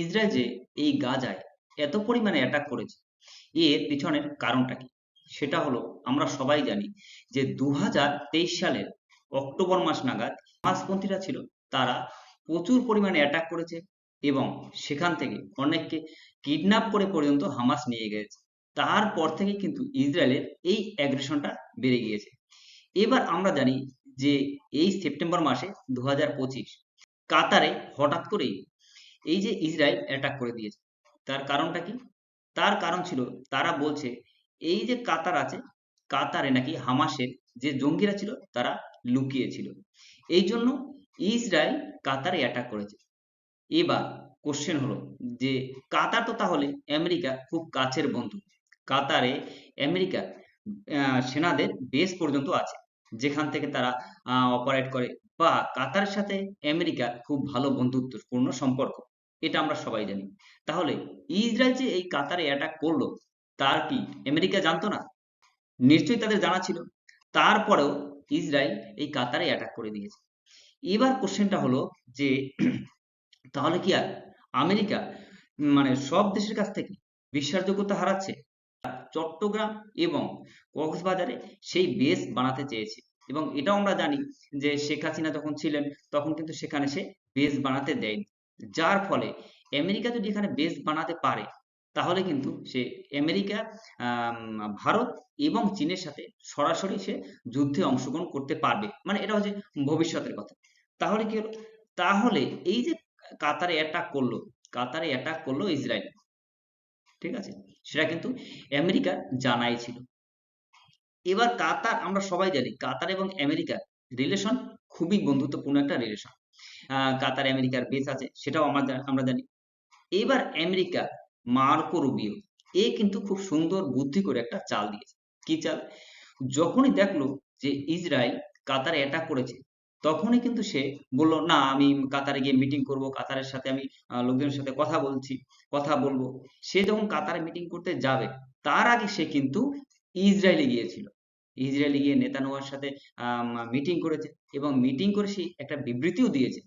Israel যে এই গাজায় এত পরিমাণে অ্যাটাক করেছে, এর পিছনের কারণটা কি? সেটা হলো আমরা সবাই জানি যে দু সালের অক্টোবর মাস নাগাদ হামাসপন্থীরা ছিল, তারা প্রচুর পরিমাণে অ্যাটাক করেছে এবং সেখান থেকে অনেককে কিডন্যাপ করে পর্যন্ত হামাস নিয়ে গেছে। তারপর থেকে কিন্তু ইসরায়েলের এই অ্যাগ্রেশনটা বেড়ে গিয়েছে। এবার আমরা জানি যে এই সেপ্টেম্বর মাসে দু হাজার পঁচিশ, কাতারে হঠাৎ করেই এই যে ইসরায়েল অ্যাটাক করে দিয়েছে, তার কারণটা কি? তার কারণ ছিল, তারা বলছে, এই যে কাতার আছে, কাতারে নাকি হামাসের যে জঙ্গিরা ছিল, তারা লুকিয়েছিল। এই জন্য ইসরায়েল কাতারে অ্যাটাক করেছে। এবার কোশ্চেন হলো যে, কাতার তো তাহলে আমেরিকা খুব কাছের বন্ধু। কাতারে আমেরিকা সেনাদের বেস পর্যন্ত আছে। যেখান থেকে তারা অপারেট করে। বা কাতারের সাথে আমেরিকার খুব ভালো বন্ধুত্বপূর্ণ সম্পর্ক, এটা আমরা সবাই জানি। তাহলে ইসরায়েল যে এই কাতারে অ্যাটাক করল, তার কি আমেরিকা জানতো না? নিশ্চয়ই তাদের জানা ছিল। তারপরেও ইসরায়েল এই কাতারে অ্যাটাক করে দিয়েছে। এবার কোশ্চেনটা হলো যে, তাহলে কি আর আমেরিকা মানে সব দেশের কাছ থেকে বিশ্বাসযোগ্যতা হারাচ্ছে? চট্টগ্রাম এবং কক্সবাজারে সেই বেস বানাতে চেয়েছে। এবং এটাও আমরা জানি যে শেখ হাসিনা যখন ছিলেন, তখন কিন্তু সেখানে সে বেস বানাতে দেয়নি। যার ফলে আমেরিকা যদি এখানে বেস বানাতে পারে, তাহলে কিন্তু সে আমেরিকা ভারত এবং চীনের সাথে সরাসরি সে যুদ্ধে অংশগ্রহণ করতে পারবে। মানে এটা হচ্ছে ভবিষ্যতের কথা। তাহলে কি হলো? তাহলে এই যে কাতারে অ্যাটাক করল, কাতারে অ্যাটাক করল ইসরায়েল। ঠিক আছে? সেটা কিন্তু আমেরিকার জানাই ছিল। এবার কাতার, আমরা সবাই জানি কাতার এবং আমেরিকার রিলেশন খুবই বন্ধুত্বপূর্ণ একটা রিলেশন কাতার, আমেরিকার বেস আছে, সেটাও আমরা আমরা জানি। এবার আমেরিকা, মার্কো রুবিও, এ কিন্তু খুব সুন্দর বুদ্ধি করে একটা চাল দিয়েছে। কি চাল? যখনই দেখল যে ইসরায়েল কাতারে অ্যাটাক করেছে, তখনই কিন্তু সে বলল, না, আমি কাতারে গিয়ে মিটিং করব, কাতারের সাথে আমি লোকজনের সাথে কথা বলছি, কথা বলব। সে যখন কাতারে মিটিং করতে যাবে, তার আগে সে কিন্তু ইসরায়েলে গিয়েছিল। ইসরায়েলে গিয়ে নেতানোয়ার সাথে মিটিং করেছে এবং মিটিং করে সে একটা বিবৃতিও দিয়েছে।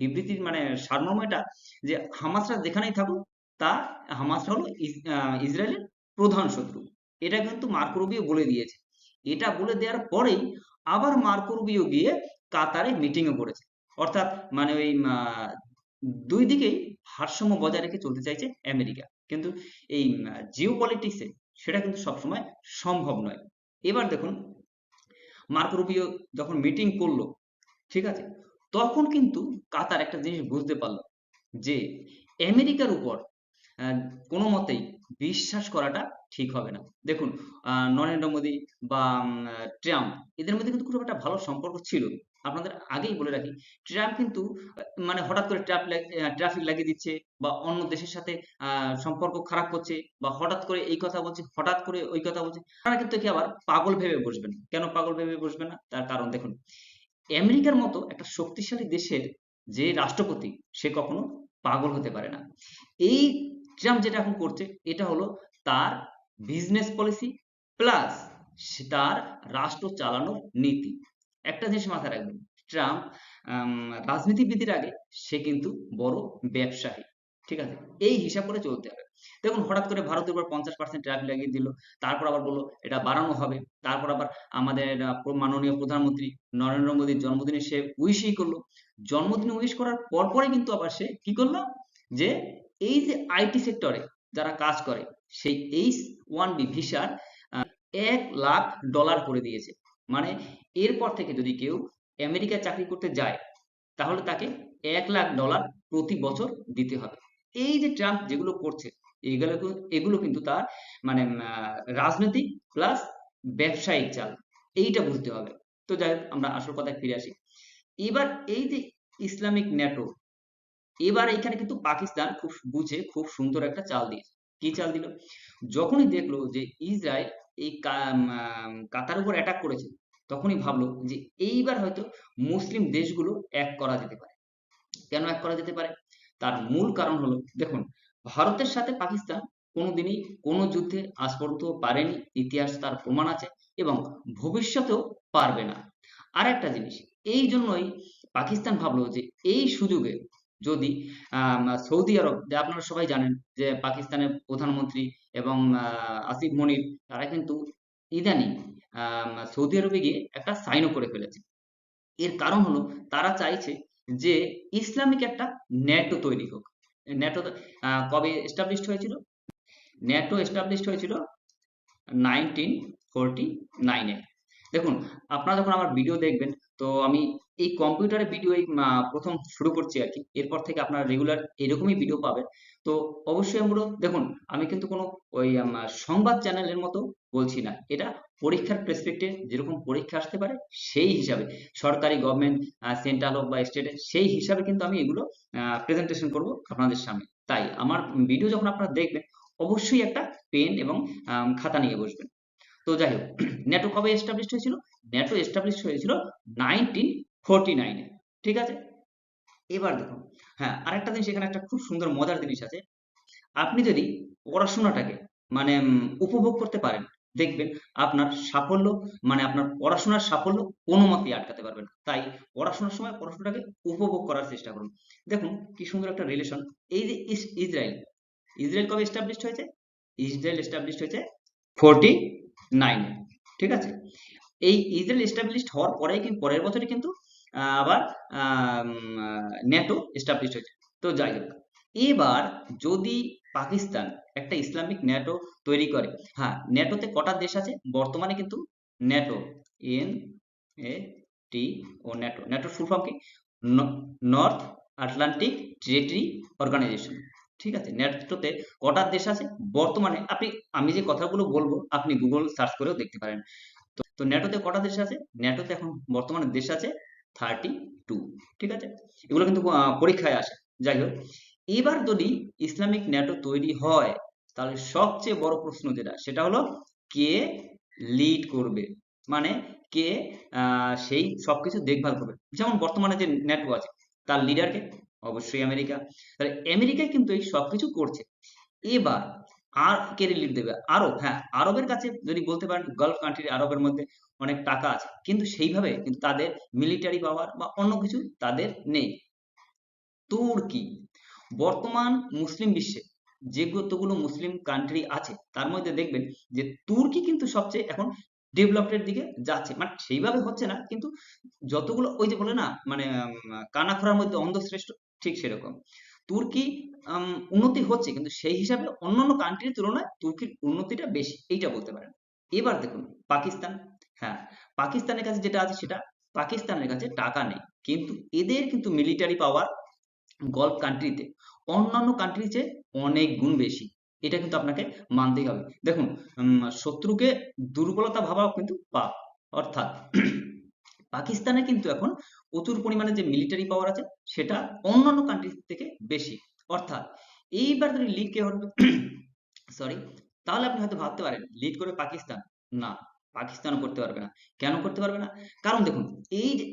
বিবৃতির মানে সারমর্ম এটা যে হামাসরা যেখানেই থাকুক, তা হামাসরা হলো ইসরায়েলের প্রধান শত্রু। এটা কিন্তু মার্কো রুবিও বলে দিয়েছে। এটা বলে দেওয়ার পরেই আবার মার্কো রুবিও গিয়ে কাতারে মিটিংও করেছে অর্থাৎ মানে ওই দুই দিকেই ভারসাম্য বজায় রেখে চলতে চাইছে আমেরিকা। কিন্তু এই জিও পলিটিক্সে সেটা কিন্তু সবসময় সম্ভব নয়। এবার দেখুন মার্কো রুবিও যখন মিটিং করল, ঠিক আছে? তখন কিন্তু কাতার একটা জিনিস বুঝতে পারল যে আমেরিকার উপর কোনো মতেই বিশ্বাস করাটা ঠিক হবে না। দেখুন নরেন্দ্র মোদী বা ট্রাম্প, এদের মধ্যে কিন্তু খুব একটা ভালো সম্পর্ক ছিল। আপনাদের আগেই বলে রাখি ট্রাম্প কিন্তু মানে হঠাৎ করে ট্রাফিক লাগিয়ে দিচ্ছে বা অন্য দেশের সাথে সম্পর্ক খারাপ করছে বা হঠাৎ করে এই কথা বলছে, হঠাৎ করে ওই কথা বলছে, তারা কিন্তু কি আবার পাগল ভেবে বসবেন কেন পাগল ভেবে বসবে না? তার কারণ দেখুন, আমেরিকার মতো একটা শক্তিশালী দেশের যে রাষ্ট্রপতি, সে কখনো পাগল হতে পারে না। এই ট্রাম্প যেটা এখন করছে, এটা হলো তার বিজনেস পলিসি প্লাস তার রাষ্ট্র চালানোর নীতি। একটা জিনিস মাথায় রাখবেন, ট্রাম্প রাজনীতিবিদের আগে সে কিন্তু বড় ব্যবসায়ী, ঠিক আছে? এই হিসাব করে চলতে হবে। দেখুন, হঠাৎ করে ভারতের উপর পঞ্চাশ পার্সেন্ট ট্যারিফ লাগিয়ে দিল, তারপর আবার বলল এটা বাড়ানো হবে, তারপর আবার আমাদের মাননীয় প্রধানমন্ত্রী নরেন্দ্র মোদীর জন্মদিনে সে উইশই করল। জন্মদিনে উইশ করার পরপরই কিন্তু আবার সে কি করল? যে এই যে আইটি সেক্টরে যারা কাজ করে, সেই এইচ ওয়ান বি ভিসার এক লাখ ডলার করে দিয়েছে। মানে এরপর থেকে যদি কেউ আমেরিকায় চাকরি করতে যায়, তাহলে তাকে এক লাখ ডলার প্রতি বছর দিতে হবে। এই যে ট্রাম্প যেগুলো করছে, এগুলো এগুলো কিন্তু তার মানে রাজনৈতিক প্লাস ব্যবসায়িক চাল এইটা বুঝতে হবে। তো যাই আমরা আসল কথায় ফিরে আসি। এবার এই যে ইসলামিক ন্যাটো, এবার এখানে কিন্তু পাকিস্তান খুব বুঝে, খুব সুন্দর একটা চাল দিয়েছে। কি চাল দিল? যখনই দেখল যে ইসরায়েল এই কাতার উপর অ্যাটাক করেছে তখনই ভাবলো যে এইবার হয়তো মুসলিম দেশগুলো এক করা যেতে পারে। কেন এক করা যেতে পারে? তার মূল কারণ হলো, দেখুন, ভারতের সাথে পাকিস্তান কোনোদিনই কোনো যুদ্ধে আজ পর্যন্ত পারেনি, ইতিহাস তার প্রমাণ আছে এবং ভবিষ্যতেও পারবে না। আর একটা জিনিস, এই জন্যই পাকিস্তান ভাবলো যে এই সুযোগে যদি সৌদি আরব, যে আপনারা সবাই জানেন যে পাকিস্তানের প্রধানমন্ত্রী এবং আসিফ মনির, তারা কিন্তু ইদানিং সৌদি আরবে গিয়ে একটা সাইনও করে ফেলেছে। এর কারণ হলো, তারা চাইছে যে ইসলামিক একটা ন্যাটো তৈরি হোক। ন্যাটো কবে এস্টাবলিশড হয়েছিল? ন্যাটো এস্টাবলিশড হয়েছিল নাইনটিন ফোরটি নাইনে দেখুন, আপনারা যখন আমার ভিডিও দেখবেন, তো আমি এই কম্পিউটারে ভিডিও এই প্রথম শুরু করছি আর কি। এরপর থেকে আপনারা রেগুলার এরকমই ভিডিও পাবেন। তো অবশ্যই আমরা, দেখুন, আমি কিন্তু কোনো ওই সংবাদ চ্যানেলের মতো বলছি না। এটা পরীক্ষার প্রেসপেক্টে যেরকম পরীক্ষা আসতে পারে, সেই হিসাবে সরকারি গভর্নমেন্ট সেন্ট্রাল হোক বা স্টেটে সেই হিসাবে কিন্তু আমি এগুলো প্রেজেন্টেশন করব আপনাদের সামনে। তাই আমার ভিডিও যখন আপনারা দেখবেন, অবশ্যই একটা পেন এবং খাতা নিয়ে বসবেন। তো যাই হোক ন্যাটো কবে এস্টাবলিশ হয়েছিল? ন্যাটো এস্টাবলিশ হয়েছিল নাইনটিন ফোরটি নাইনে ঠিক আছে? এবার দেখুন হ্যাঁ আরেকটা জিনিস এখানে একটা খুব সুন্দর, মজার জিনিস আছে। আপনি যদি পড়াশোনাটাকে মানে উপভোগ করতে পারেন দেখবেন আপনার সাফল্য মানে আপনার পড়াশোনার সাফল্য কোনো মতেই আটকাতে পারবেন তাই পড়াশোনার সময় পড়াশোনাটাকে উপভোগ করার চেষ্টা করুন। দেখুন কি সুন্দর একটা রিলেশন এই যে ইস- ইসরায়েল। ইসরায়েল কবে এস্টাবলিশ হয়েছে? ইসরায়েল এস্টাবলিশ হয়েছে ফোরটি নাইনে ঠিক আছে? এই ইসরায়েল এস্টাবলিশড হওয়ার পরে কিন্তু পরের বছরই কিন্তু আবার ন্যাটো এস্টাবলিশ হয়েছে। তো যাই হোক, এবার যদি পাকিস্তান একটা ইসলামিক ন্যাটো তৈরি করে। হ্যাঁ ন্যাটোতে কটা দেশ আছে? বর্তমানে কিন্তু NATO, N, A, T O NATO. ন্যাটোর ফুল ফর্ম কি? North Atlantic treaty organization. ঠিক আছে, ন্যাটোতে কটা দেশ আছে? বর্তমানে আপনি, আমি যে কথাগুলো বলব, আপনি গুগল সার্চ করেও দেখতে পারেন। তো ন্যাটোতে কটা দেশ আছে? ন্যাটোতে এখন বর্তমানে দেশ আছে থার্টি টু ঠিক আছে? এগুলো কিন্তু পরীক্ষায় আসে। যাই হোক এবার যদি ইসলামিক ন্যাটো তৈরি হয়, তাহলে সবচেয়ে বড় প্রশ্ন যেটা, সেটা হলো কে লিড করবে? মানে কে সেই সবকিছু দেখভাল করবে? যেমন বর্তমানে যে ন্যাটো আছে, তার লিডারকে অবশ্যই আমেরিকা। তাহলে আমেরিকাই কিন্তু এই সবকিছু করছে। এবার আর কে লিড দেবে? আরব। হ্যাঁ আরবের কাছে যদি বলতে পারেন গালফ কান্ট্রি আরবের মধ্যে অনেক টাকা আছে। কিন্তু সেইভাবে কিন্তু তাদের মিলিটারি পাওয়ার বা অন্য কিছু তাদের নেই। তুর্কি। বর্তমান মুসলিম বিশ্বে যে যতগুলো মুসলিম কান্ট্রি আছে, তার মধ্যে দেখবেন যে তুর্কি কিন্তু সবচেয়ে এখন ডেভেলপের দিকে যাচ্ছে। মানে সেইভাবে হচ্ছে না, কিন্তু যতগুলো ওই যে বলে না মানে কানাখড়ার মধ্যে অন্ধশ্রেষ্ঠ, ঠিক সেরকম। তুর্কি উন্নতি হচ্ছে, কিন্তু সেই হিসাবে অন্যান্য কান্ট্রির তুলনায় তুর্কির উন্নতিটা বেশি, এইটা বলতে পারেন। এবার দেখুন, পাকিস্তান হ্যাঁ পাকিস্তানের কাছে যেটা আছে সেটা, পাকিস্তানের কাছে টাকা নেই, কিন্তু এদের কিন্তু মিলিটারি পাওয়ার গলফ কান্ট্রিতে অন্যান্য কান্ট্রির চেয়ে অনেক গুণ বেশি। এটা কিন্তু আপনাকে মানতেই হবে। দেখুন শত্রুকে দুর্বলতা ভাবাও কিন্তু পাপ। অর্থাৎ পাকিস্তানে কিন্তু এখন প্রচুর পরিমাণে যে মিলিটারি পাওয়ার আছে, সেটা অন্যান্য কান্ট্রি থেকে বেশি। অর্থাৎ এইবার যদি লিড কে হবে সরি তাহলে আপনি হয়তো ভাবতে পারেন লিড করে পাকিস্তান? না, পাকিস্তানও করতে পারবে না। কেন করতে পারবে না? কারণ দেখুন, এই যে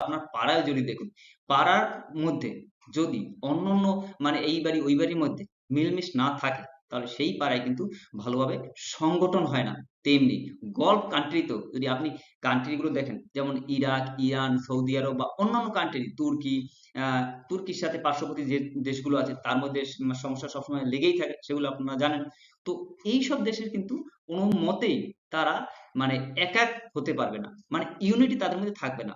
আপনার পাড়ায় যদি দেখুন, পাড়ার মধ্যে যদি অন্য অন্য মানে এই বাড়ি ওই বাড়ির মধ্যে মিলমিশ না থাকে, তাহলে সেই পাড়ায় কিন্তু ভালোভাবে সংগঠন হয় না। তেমনি গলফ কান্ট্রিতেও যদি আপনি কান্ট্রিগুলো দেখেন, যেমন ইরাক, ইরান, সৌদি আরব বা অন্যান্য কান্ট্রি তুর্কি তুর্কির সাথে পার্শ্ববর্তী যে দেশগুলো আছে, তার মধ্যে সমস্যা সবসময় লেগেই থাকে, সেগুলো আপনারা জানেন। তো এই সব দেশের কিন্তু কোনো মতেই তারা মানে এক এক হতে পারবে না মানে ইউনিটি তাদের মধ্যে থাকবে না।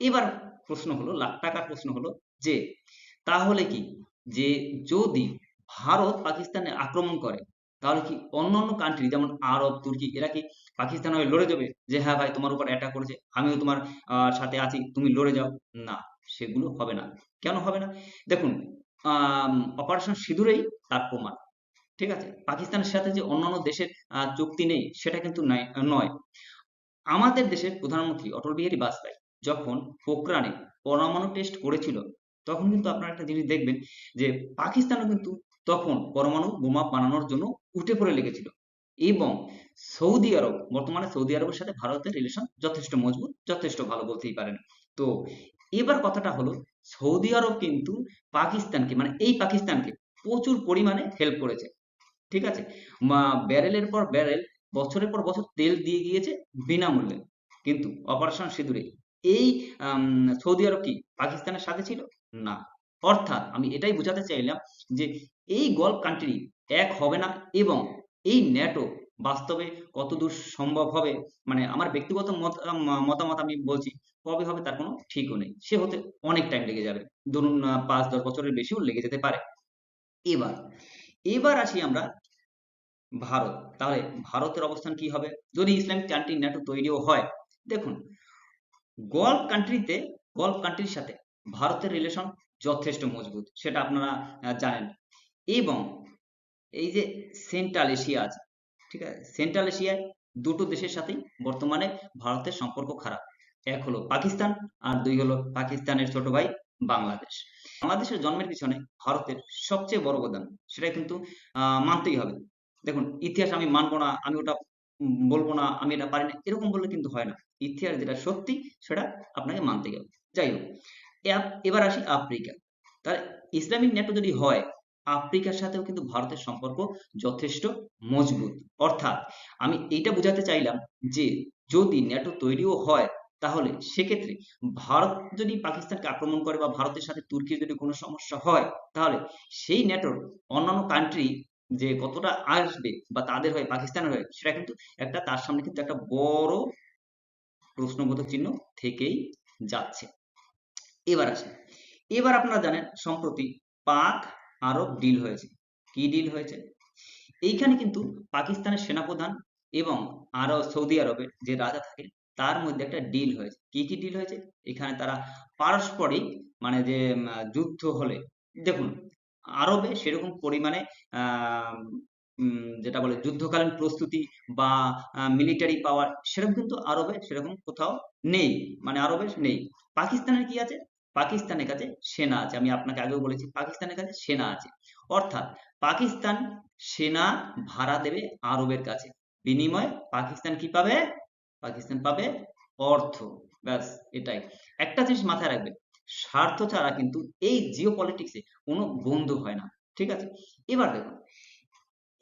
এবার প্রশ্ন হলো, লাখ টাকার প্রশ্ন হলো যে তাহলে কি? যে যদি ভারত পাকিস্তানে আক্রমণ করে, তাহলে কি অন্যান্য কান্ট্রি যেমন আরব, তুর্কি, এরা কি পাকিস্তান হয়ে লড়ে যাবে? যে হ্যাঁ ভাই, তোমার উপর অ্যাটাক করেছে, আমিও তোমার সাথে আছি, তুমি লড়ে যাও। না, সেগুলো হবে না। কেন হবে না? দেখুন অপারেশন সিঁদুরেই তার প্রমাণ। ঠিক আছে? পাকিস্তানের সাথে যে অন্যান্য দেশের চুক্তি নেই, সেটা কিন্তু নয়। আমাদের দেশের প্রধানমন্ত্রী অটল বিহারী বাজপেয়ী যখন পোখরানে পরমাণু টেস্ট করেছিল তখন কিন্তু আপনারা একটা জিনিস দেখবেন যে পাকিস্তানও কিন্তু তখন পরমাণু বোমা বানানোর জন্য উঠে পড়ে লেগেছিল। এবং সৌদি আরব, বর্তমানে সৌদি আরবের সাথে ভারতের রিলেশন যথেষ্ট মজবুত, যথেষ্ট ভালো বলতেই পারেন। তো এবার কথাটা হলো, সৌদি আরব কিন্তু পাকিস্তানকে মানে এই পাকিস্তানকে প্রচুর পরিমাণে হেল্প করেছে। ঠিক আছে? ব্যারেলের পর ব্যারেল বছরের পর বছর তেল দিয়ে গিয়েছে বিনামূল্যে। কিন্তু অপারেশন সিঁদুরে। এই সৌদি আরব কি, পাকিস্তানের সাথে ছিল? না। অর্থাৎ আমি এটাই বোঝাতে চাইলাম যে এই গল্ফ কান্ট্রি এক হবে না এবং এই ন্যাটো বাস্তবে কতদূর সম্ভব হবে মানে আমার ব্যক্তিগত মত, মতামত আমি বলছি, কবে হবে তার কোনো ঠিকও নেই। সে হতে অনেক টাইম লেগে যাবে। ধরুন পাঁচ, দশ বছরের বেশিও লেগে যেতে পারে। এবার এবার আসি আমরা ভারত। তাহলে ভারতের অবস্থান কি হবে? যদি ইসলামিক কান্ট্রি ন্যাটো তৈরিও হয়, দেখুন গল্ফ কান্ট্রিতে গল্ফ কান্ট্রির সাথে ভারতের রিলেশন যথেষ্ট মজবুত, সেটা আপনারা জানেন। এবং এই যে সেন্ট্রাল এশিয়া আছে, ঠিক আছে? সেন্ট্রাল এশিয়ায় দুটো দেশের সাথেই বর্তমানে ভারতের সম্পর্ক খারাপ। এক হলো পাকিস্তান আর দুই হলো পাকিস্তানের ছোট ভাই বাংলাদেশ। বাংলাদেশের জন্মের পিছনে ভারতের সবচেয়ে বড় অবদান, সেটা কিন্তু মানতেই হবে। দেখুন, ইতিহাস আমি মানবো না, আমি ওটা বলব না, আমি এটা পারি না, এরকম বললে কিন্তু হয় না। ইতিহাস যেটা সত্যি, সেটা আপনাকে মানতে হবে। যাই হোক এবার আসি আফ্রিকা। তাহলে ইসলামিক নেটো যদি হয়, আফ্রিকার সাথেও কিন্তু ভারতের সম্পর্ক যথেষ্ট মজবুত। অর্থাৎ আমি এইটা বোঝাতে চাইলাম যে, যদি ন্যাটো তৈরিও হয়, তাহলে সেক্ষেত্রে ভারত যদি পাকিস্তানকে আক্রমণ করে বা ভারতের সাথে তুর্কির যদি কোনো সমস্যা হয়, তাহলে সেই ন্যাটোর অন্যান্য কান্ট্রি যে কতটা আসবে বা তাদের হয়ে, পাকিস্তানের হয়ে, সেটা কিন্তু একটা, তার সামনে কিন্তু একটা বড় প্রশ্নবোধক চিহ্ন থেকেই যাচ্ছে। এবার আসে। এবার আপনারা জানেন সম্প্রতি পাক আরব ডিল হয়েছে। কি ডিল হয়েছে? এইখানে কিন্তু পাকিস্তানের সেনাপ্রধান এবং আরব সৌদি আরবের যে রাজা থাকে, তার মধ্যে একটা ডিল হয়েছে। কি কি ডিল হয়েছে? এখানে তারা পারস্পরিক মানে যে যুদ্ধ হলে, দেখুন, আরবে সেরকম পরিমাণে যেটা বলে যুদ্ধকালীন প্রস্তুতি বা মিলিটারি পাওয়ার সেরকম কিন্তু আরবে সেরকম কোথাও নেই। মানে আরবে নেই। পাকিস্তানের কি আছে? পাকিস্তানের কাছে সেনা আছে। আমি আপনাকে আগেও বলেছি, পাকিস্তানের কাছে সেনা আছে। অর্থাৎ পাকিস্তান সেনা ভাড়া দেবে আরবের কাছে। বিনিময়ে পাকিস্তান কি পাবে? পাকিস্তান পাবে অর্থ। ব্যাস, এটাই। একটা জিনিস মাথায় রাখবে স্বার্থ ছাড়া কিন্তু এই জিও পলিটিক্সে কোনো বন্ধু হয় না, ঠিক আছে? এবার দেখুন,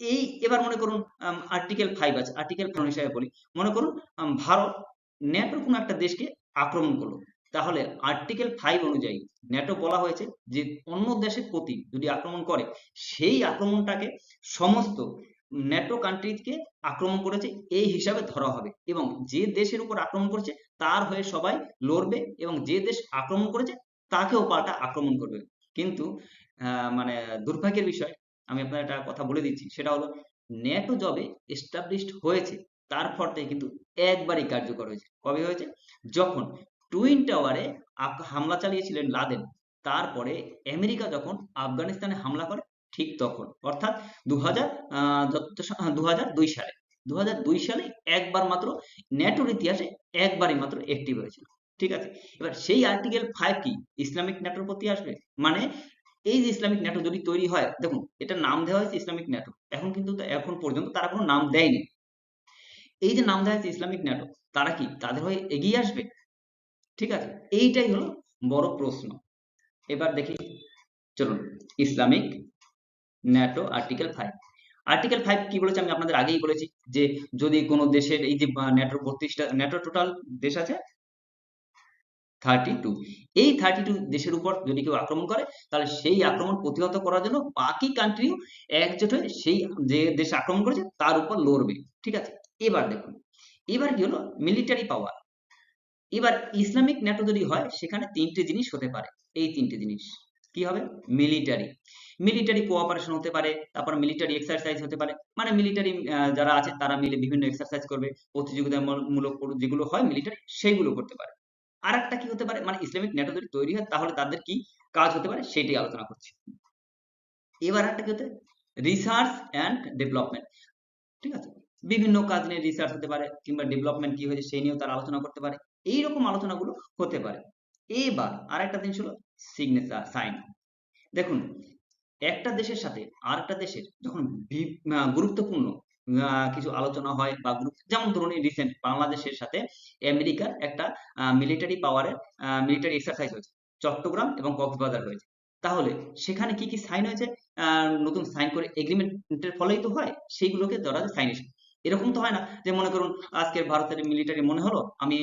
এই এবার মনে করুন আর্টিকেল ফাইভ আছে। আর্টিকেল ফাইভ হিসাবে বলি, মনে করুন ভারত ন্যাটোর কোনো একটা দেশকে আক্রমণ করল। তাহলে আর্টিকেল ফাইভ অনুযায়ী ন্যাটো বলা হয়েছে যে অন্য দেশের প্রতি যদি আক্রমণ করে, সেই আক্রমণটাকে সমস্ত ন্যাটো কান্ট্রিকে আক্রমণ করেছে এই হিসাবে ধরা হবে এবং যে দেশের উপর আক্রমণ করেছে তার হয়ে সবাই লড়বে এবং যে দেশ আক্রমণ করেছে তাকেও পাল্টা আক্রমণ করবে। কিন্তু মানে দুর্ভাগ্যের বিষয়, আমি আপনার একটা কথা বলে দিচ্ছি, সেটা হলো ন্যাটো যবে এস্টাবলিশড হয়েছে তারপর থেকে কিন্তু একবারই কার্যকর হয়েছে। কবে হয়েছে? যখন টুইন টাওয়ারে হামলা চালিয়েছিলেন লাদেন। তারপরে আমেরিকা যখন আফগানিস্তানে হামলা করে, ঠিক তখন, অর্থাৎ দু হাজার দুই সালে। দু সালে একবার মাত্র ন্যাটোর ইতিহাসে একবারই মাত্র অ্যাক্টিভ হয়েছিল। ঠিক আছে? এবার সেই আর্টিকেল ফাইভ কি? ইসলামিক ন্যাটোর প্রতি আসবে? মানে এই যে ইসলামিক ন্যাটো যদি তৈরি হয়, দেখুন, এটা নাম দেওয়া হয়েছে ইসলামিক ন্যাটো। এখন কিন্তু এখন পর্যন্ত তারা কোনো নাম দেয়নি। এই যে নাম দেওয়া হয়েছে ইসলামিক ন্যাটো, তারা কি তাদের হয়ে এগিয়ে আসবে? ঠিক আছে? এইটাই হলো বড় প্রশ্ন। এবার দেখি, চলুন। Islamic NATO article five article five কি বলেছে? আমি আপনাদের আগেই বলেছি যে, যদি কোনো দেশের এই যে ন্যাটোর বত্রিশটা, ন্যাটো টোটাল দেশ আছে থার্টি টু এই থার্টি টু দেশের উপর যদি কেউ আক্রমণ করে, তাহলে সেই আক্রমণ প্রতিহত করার জন্য বাকি কান্ট্রিও একজোট হয়ে সেই যে দেশ আক্রমণ করেছে, তার উপর লড়বে। ঠিক আছে? এবার দেখুন। এবার কি হলো? মিলিটারি পাওয়ার এবার ইসলামিক ন্যাটো যদি হয়, সেখানে তিনটে জিনিস হতে পারে। এই তিনটে জিনিস কি হবে? মিলিটারি। মিলিটারি কোঅপারেশন হতে পারে, তারপর মিলিটারি এক্সারসাইজ হতে পারে। মানে মিলিটারি যারা আছে, তারা মিলে বিভিন্ন এক্সারসাইজ করবে, প্রতিযোগিতামূলক যেগুলো হয়, মিলিটারি সেইগুলো করতে পারে। আর একটা কি হতে পারে? মানে ইসলামিক ন্যাটো যদি তৈরি হয়, তাহলে তাদের কি কাজ হতে পারে? সেটাই আলোচনা করছি। এবার একটা কি হতে? রিসার্চ অ্যান্ড ডেভেলপমেন্ট ঠিক আছে? বিভিন্ন কাজ নিয়ে রিসার্চ হতে পারে, কিংবা ডেভেলপমেন্ট কি হয়েছে, সেই নিয়েও তারা আলোচনা করতে পারে। এইরকম আলোচনাগুলো হতে পারে। এবার আর একটা জিনিস হলো সিগনেচার সাইন দেখুন, একটা দেশের সাথে আর একটা দেশের যখন গুরুত্বপূর্ণ কিছু আলোচনা হয় বা যেমন ধরুন রিসেন্ট বাংলাদেশের সাথে আমেরিকার একটা মিলিটারি পাওয়ারের মিলিটারি এক্সারসাইজ হয়েছে। চট্টগ্রাম এবং কক্সবাজার হয়েছে তাহলে সেখানে কি কি সাইন হয়েছে? নতুন সাইন করে এগ্রিমেন্টের ফলেই তো হয়, সেইগুলোকে ধরা সাইন এরকম তো হয় না যে মনে করুন আজকে ভারতের মিলিটারি মনে হলো, আমি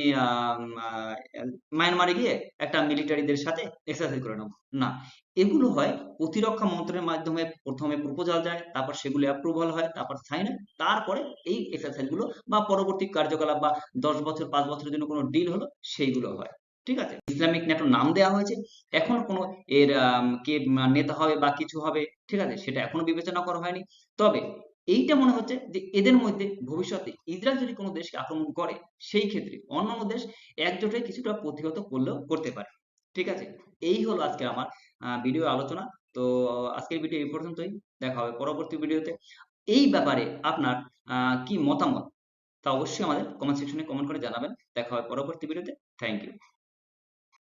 মায়ানমারে গিয়ে একটা মিলিটারিদের সাথে এক্সারসাইজ করে নেব। না, এগুলো হয় প্রতিরক্ষা মন্ত্রণের মাধ্যমে প্রথমে প্রপোজাল যায়, তারপর সেগুলো অ্যাপ্রুভাল হয়, তারপর সাইন হয় তারপরে এই এক্সারসাইজগুলো বা পরবর্তী কার্যকলাপ বা দশ বছর, পাঁচ বছরের জন্য কোনো ডিল হলো, সেইগুলো হয়। ঠিক আছে? ইসলামিক ন্যাটো নাম দেওয়া হয়েছে, এখন কোনো এর কে নেতা হবে বা কিছু হবে, ঠিক আছে? সেটা এখনও বিবেচনা করা হয়নি। তবে এইটা মনে হচ্ছে যে এদের মধ্যে ভবিষ্যতে ইসরায়েল যদি কোনো দেশকে আক্রমণ করে, সেই ক্ষেত্রে অন্যান্য দেশ একজোটে কিছুটা প্রতিহত করলেও করতে পারে। ঠিক আছে? এই হলো আজকে আমার ভিডিও আলোচনা। তো, আজকের ভিডিও এই পর্যন্তই। দেখা হবে পরবর্তী ভিডিওতে এই ব্যাপারে আপনার কি মতামত তা অবশ্যই আমাদের কমেন্ট সেকশনে কমেন্ট করে জানাবেন। দেখা হবে পরবর্তী ভিডিওতে থ্যাংক ইউ